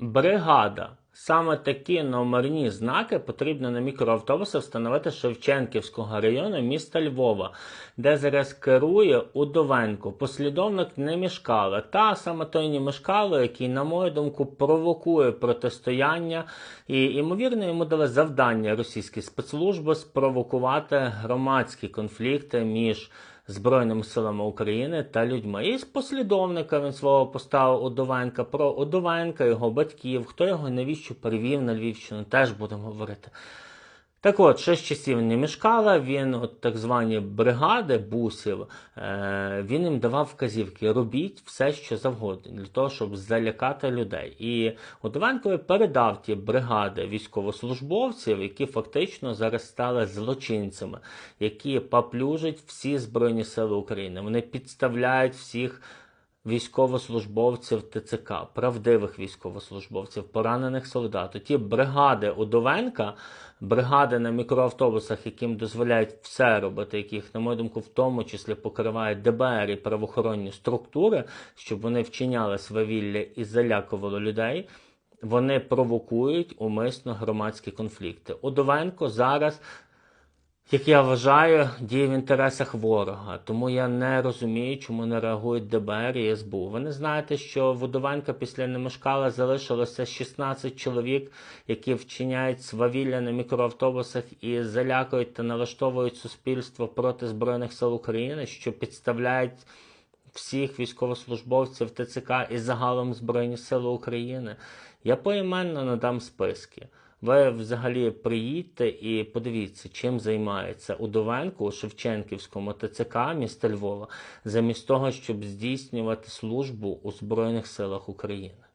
Бригада. Саме такі номерні знаки потрібно на мікроавтобуси встановити Шевченківського району міста Львова, де зараз керує Удовенко, послідовник Немішкала. Та саме той Немішкало, який, на мою думку, провокує протистояння і, ймовірно, йому дали завдання російські спецслужби спровокувати громадські конфлікти між Збройними силами України та людьми. І з послідовника він свого поставив Одовенка про Одовенка, його батьків, хто його навіщо перевів на Львівщину, теж будемо говорити. Так от, ще з часів не мішкала, він, от так звані бригади бусів, е, він їм давав вказівки, робіть все, що завгодно, для того, щоб залякати людей. І Удовенкові передав ті бригади військовослужбовців, які фактично зараз стали злочинцями, які поплюжать всі Збройні Сили України. Вони підставляють всіх військовослужбовців ТЦК, правдивих військовослужбовців, поранених солдат. Ті бригади Удовенка, бригади на мікроавтобусах, яким дозволяють все робити, яких, на мою думку, в тому числі покривають ДБР і правоохоронні структури, щоб вони вчиняли свавілля і залякували людей. Вони провокують умисно громадські конфлікти. Удовенко зараз як я вважаю, діє в інтересах ворога. Тому я не розумію, чому не реагують ДБР і СБУ. Ви не знаєте, що Водовенка після Немешкала залишилося 16 чоловік, які вчиняють свавілля на мікроавтобусах і залякують та налаштовують суспільство проти Збройних сил України, що підставляють всіх військовослужбовців ТЦК і загалом Збройні Сили України. Я поіменно надам списки. Ви взагалі приїдьте і подивіться, чим займається Удовенко у Шевченківському ТЦК міста Львова, замість того, щоб здійснювати службу у Збройних силах України.